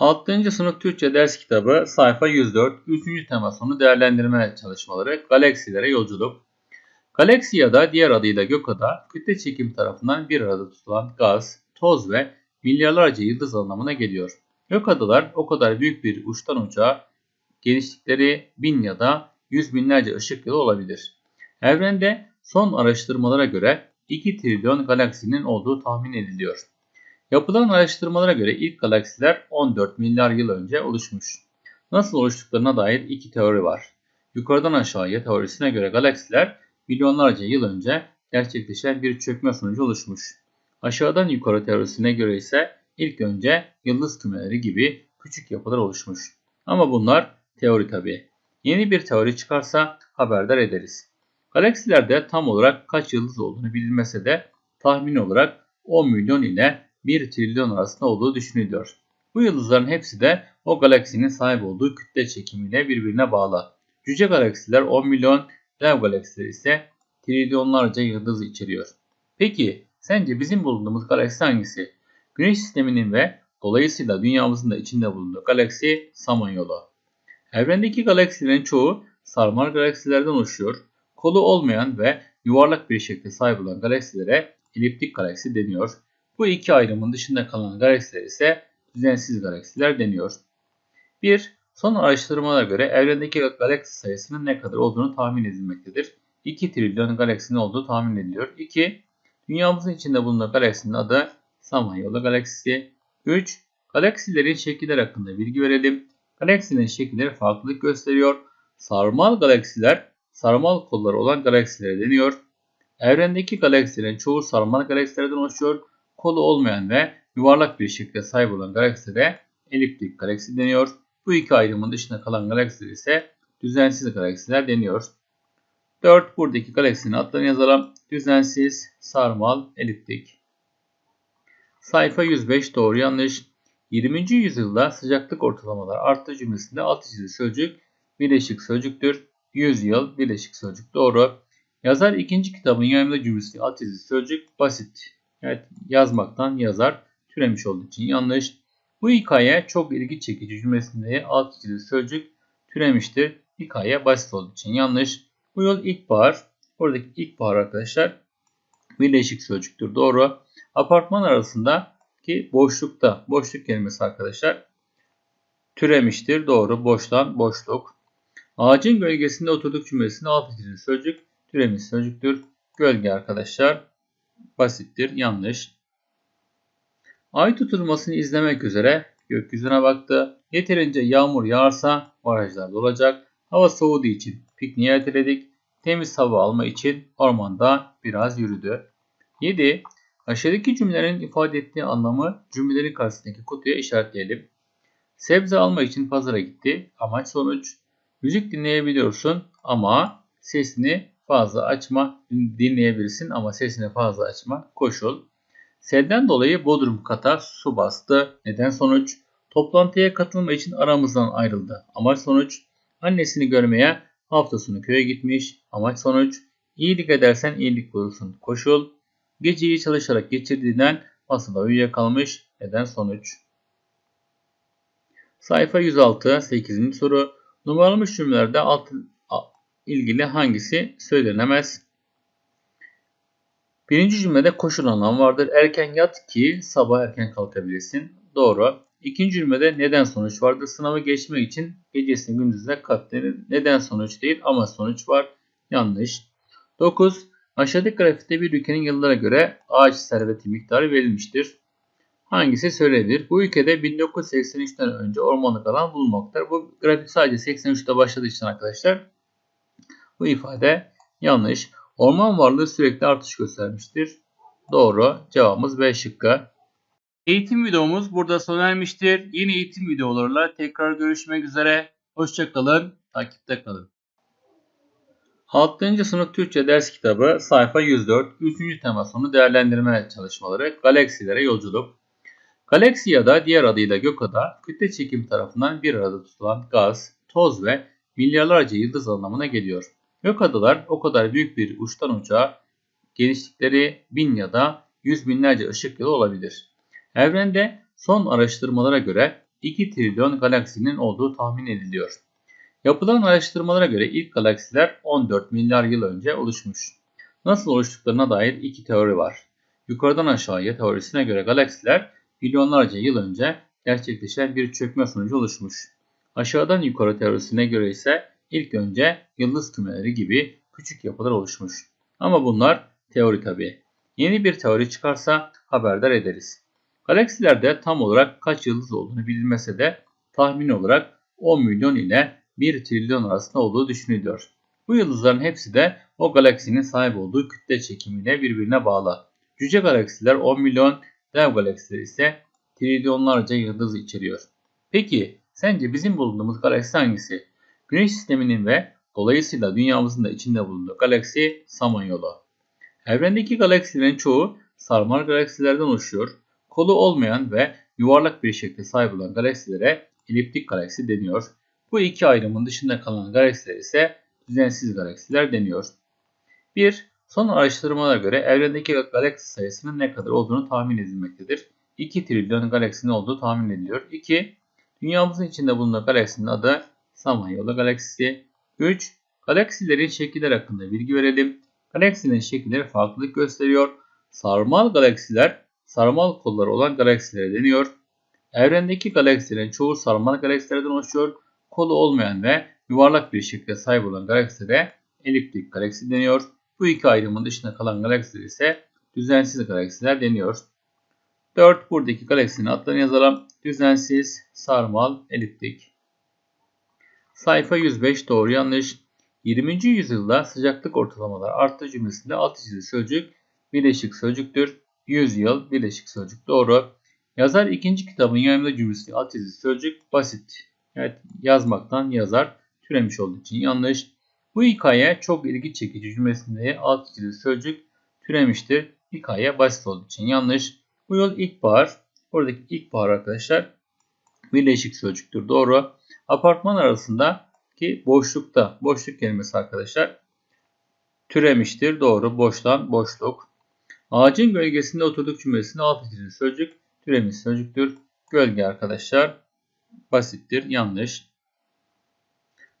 6. sınıf Türkçe ders kitabı sayfa 104 3. tema sonu değerlendirme çalışmaları galaksilere yolculuk. Galaksi ya da diğer adıyla gökada kütle çekim tarafından bir arada tutulan gaz, toz ve milyarlarca yıldız anlamına geliyor. Gökadalar o kadar büyük bir uçtan uca genişlikleri bin ya da yüz binlerce ışık yılı olabilir. Evrende son araştırmalara göre 2 trilyon galaksinin olduğu tahmin ediliyor. Yapılan araştırmalara göre ilk galaksiler 14 milyar yıl önce oluşmuş. Nasıl oluştuklarına dair iki teori var. Yukarıdan aşağıya teorisine göre galaksiler milyonlarca yıl önce gerçekleşen bir çökme sonucu oluşmuş. Aşağıdan yukarı teorisine göre ise ilk önce yıldız kümeleri gibi küçük yapılar oluşmuş. Ama bunlar teori tabi. Yeni bir teori çıkarsa haberdar ederiz. Galaksilerde tam olarak kaç yıldız olduğunu bilinmese de tahmin olarak 10 milyon ile 1 trilyon arasında olduğu düşünülüyor. Bu yıldızların hepsi de o galaksinin sahip olduğu kütle çekimiyle birbirine bağlı. Cüce galaksiler 10 milyon, dev galaksiler ise trilyonlarca yıldız içeriyor. Peki sence bizim bulunduğumuz galaksi hangisi? Güneş sisteminin ve dolayısıyla dünyamızın da içinde bulunduğu galaksi Samanyolu. Evrendeki galaksilerin çoğu sarmal galaksilerden oluşuyor. Kolu olmayan ve yuvarlak bir şekilde sahip olan galaksilere eliptik galaksi deniyor. Bu iki ayrımın dışında kalan galaksiler ise düzensiz galaksiler deniyor. 1. Son araştırmalara göre evrendeki galaksi sayısının ne kadar olduğunu tahmin edilmektedir. 2 trilyon galaksinin olduğu tahmin ediliyor. 2. Dünyamızın içinde bulunan galaksinin adı Samanyolu galaksisi. 3. Galaksilerin şekiller hakkında bilgi verelim. Galaksilerin şekilleri farklılık gösteriyor. Sarmal galaksiler sarmal kolları olan galaksilere deniyor. Evrendeki galaksilerin çoğu sarmal galaksilerden oluşuyor kolu olmayan ve yuvarlak bir şekilde sahip olan galaksilere eliptik galaksi deniyor. Bu iki ayrımın dışında kalan galaksiler ise düzensiz galaksiler deniyor. 4. Buradaki galaksinin adlarını yazalım. Düzensiz, sarmal, eliptik. Sayfa 105 doğru yanlış. 20. yüzyılda sıcaklık ortalamaları arttı cümlesinde alt çizili sözcük birleşik sözcüktür. 100 yıl birleşik sözcük doğru. Yazar ikinci kitabın yayınladığı cümlesi alt çizili sözcük basit Evet yazmaktan yazar türemiş olduğu için yanlış. Bu hikaye çok ilgi çekici cümlesinde alt çizili sözcük türemiştir. Hikaye basit olduğu için yanlış. Bu yıl ilkbahar. Oradaki ilkbahar arkadaşlar birleşik sözcüktür. Doğru. Apartman arasındaki boşlukta boşluk kelimesi arkadaşlar türemiştir. Doğru. Boştan boşluk. Ağacın gölgesinde oturduk cümlesinde alt çizili sözcük türemiş sözcüktür. Gölge arkadaşlar basittir, yanlış. Ay tutulmasını izlemek üzere gökyüzüne baktı. Yeterince yağmur yağarsa barajlar dolacak. Hava soğuduğu için pikniğe erteledik. Temiz hava alma için ormanda biraz yürüdü. 7. Aşağıdaki cümlelerin ifade ettiği anlamı cümlelerin karşısındaki kutuya işaretleyelim. Sebze alma için pazara gitti. Amaç sonuç. Müzik dinleyebiliyorsun ama sesini fazla açma dinleyebilirsin ama sesini fazla açma koşul. Selden dolayı Bodrum kata su bastı. Neden sonuç? Toplantıya katılma için aramızdan ayrıldı. Amaç sonuç. Annesini görmeye hafta sonu köye gitmiş. Amaç sonuç. İyilik edersen iyilik bulursun. Koşul. Geceyi çalışarak geçirdiğinden masada uyuyakalmış. Neden sonuç? Sayfa 106 8. soru. Numaralanmış cümlelerde alt, ilgili hangisi söylenemez? Birinci cümlede koşul anlam vardır. Erken yat ki sabah erken kalkabilirsin. Doğru. İkinci cümlede neden sonuç vardır. Sınavı geçmek için gecesini gündüzüne katlanır. Neden sonuç değil ama sonuç var. Yanlış. 9. Aşağıdaki grafikte bir ülkenin yıllara göre ağaç serveti miktarı verilmiştir. Hangisi söylenebilir? Bu ülkede 1983'ten önce ormanlık alan bulunmaktadır. Bu grafik sadece 83'te başladığı için arkadaşlar bu ifade yanlış. Orman varlığı sürekli artış göstermiştir. Doğru. Cevabımız B şıkkı. Eğitim videomuz burada sona ermiştir. Yeni eğitim videolarıyla tekrar görüşmek üzere. Hoşçakalın. Takipte kalın. 6. sınıf Türkçe ders kitabı sayfa 104 3. tema sonu değerlendirme çalışmaları galaksilere yolculuk. Galaksi ya da diğer adıyla gökada kütle çekim tarafından bir arada tutulan gaz, toz ve milyarlarca yıldız anlamına geliyor. Gök o kadar büyük bir uçtan uca genişlikleri bin ya da yüz binlerce ışık yılı olabilir. Evrende son araştırmalara göre 2 trilyon galaksinin olduğu tahmin ediliyor. Yapılan araştırmalara göre ilk galaksiler 14 milyar yıl önce oluşmuş. Nasıl oluştuklarına dair iki teori var. Yukarıdan aşağıya teorisine göre galaksiler milyonlarca yıl önce gerçekleşen bir çökme sonucu oluşmuş. Aşağıdan yukarı teorisine göre ise ilk önce yıldız kümeleri gibi küçük yapılar oluşmuş. Ama bunlar teori tabi. Yeni bir teori çıkarsa haberdar ederiz. Galaksilerde tam olarak kaç yıldız olduğunu bilinmese de tahmin olarak 10 milyon ile 1 trilyon arasında olduğu düşünülüyor. Bu yıldızların hepsi de o galaksinin sahip olduğu kütle çekimiyle birbirine bağlı. Cüce galaksiler 10 milyon, dev galaksiler ise trilyonlarca yıldız içeriyor. Peki sence bizim bulunduğumuz galaksi hangisi? Güneş sisteminin ve dolayısıyla dünyamızın da içinde bulunduğu galaksi Samanyolu. Evrendeki galaksilerin çoğu sarmal galaksilerden oluşuyor. Kolu olmayan ve yuvarlak bir şekilde sahip olan galaksilere eliptik galaksi deniyor. Bu iki ayrımın dışında kalan galaksiler ise düzensiz galaksiler deniyor. 1. Son araştırmalara göre evrendeki galaksi sayısının ne kadar olduğunu tahmin edilmektedir. 2 trilyon galaksinin olduğu tahmin ediliyor. 2. Dünyamızın içinde bulunan galaksinin adı Samanyolu galaksisi. 3. Galaksilerin şekiller hakkında bilgi verelim. Galaksilerin şekilleri farklılık gösteriyor. Sarmal galaksiler sarmal kolları olan galaksilere deniyor. Evrendeki galaksilerin çoğu sarmal galaksilerden oluşuyor. Kolu olmayan ve yuvarlak bir şekilde sahip olan galaksilere eliptik galaksi deniyor. Bu iki ayrımın dışında kalan galaksiler ise düzensiz galaksiler deniyor. 4. Buradaki galaksinin adlarını yazalım. Düzensiz, sarmal, eliptik. Sayfa 105 doğru yanlış. 20. yüzyılda sıcaklık ortalamaları arttı cümlesinde alt çizili sözcük birleşik sözcüktür. 100 yıl birleşik sözcük doğru. Yazar ikinci kitabın yayınladığı cümlesinde alt çizili sözcük basit. Evet yazmaktan yazar türemiş olduğu için yanlış. Bu hikaye çok ilgi çekici cümlesinde alt çizili sözcük türemiştir. Hikaye basit olduğu için yanlış. Bu yıl ilkbahar. Buradaki ilkbahar arkadaşlar birleşik sözcüktür. Doğru. Apartman arasındaki boşlukta boşluk kelimesi arkadaşlar türemiştir. Doğru. Boştan boşluk. Ağacın gölgesinde oturduk cümlesinde alt çizili sözcük türemiş sözcüktür. Gölge arkadaşlar basittir. Yanlış.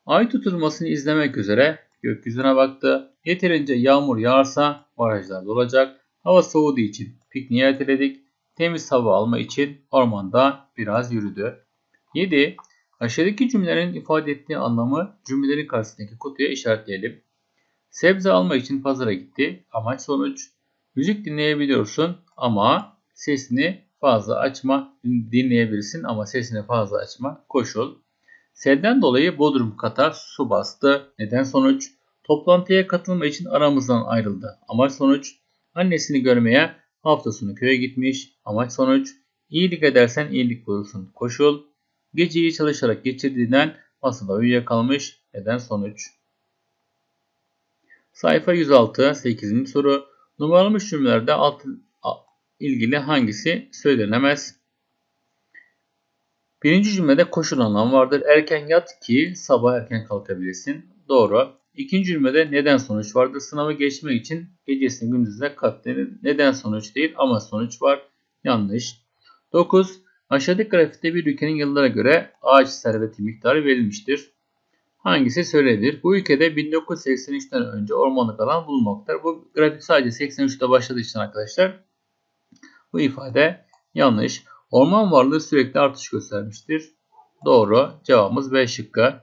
Ay tutulmasını izlemek üzere gökyüzüne baktı. Yeterince yağmur yağarsa barajlar dolacak. Hava soğuduğu için pikniğe erteledik. Temiz hava alma için ormanda biraz yürüdü. 7. Aşağıdaki cümlelerin ifade ettiği anlamı cümlelerin karşısındaki kutuya işaretleyelim. Sebze alma için pazara gitti. Amaç sonuç. Müzik dinleyebiliyorsun ama sesini fazla açma. Dinleyebilirsin ama sesini fazla açma. Koşul. Selden dolayı Bodrum kata su bastı. Neden sonuç? Toplantıya katılma için aramızdan ayrıldı. Amaç sonuç. Annesini görmeye hafta sonu köye gitmiş. Amaç sonuç. İyilik edersen iyilik bulursun. Koşul. Geceyi çalışarak geçirdiğinden masada uyuyakalmış. Neden sonuç? Sayfa 106 8. soru. Numaralanmış cümlelerde alt ilgili hangisi söylenemez? Birinci cümlede koşul anlamı vardır. Erken yat ki sabah erken kalkabilirsin. Doğru. İkinci cümlede neden sonuç vardır. Sınavı geçmek için gecesini gündüzüne katlanır. Neden sonuç değil ama sonuç var. Yanlış. 9. Aşağıdaki grafikte bir ülkenin yıllara göre ağaç serveti miktarı verilmiştir. Hangisi söylenebilir? Bu ülkede 1983'ten önce ormanlık alan bulunmaktadır. Bu grafik sadece 83'te başladığı için arkadaşlar bu ifade yanlış. Orman varlığı sürekli artış göstermiştir. Doğru. Cevabımız B şıkkı.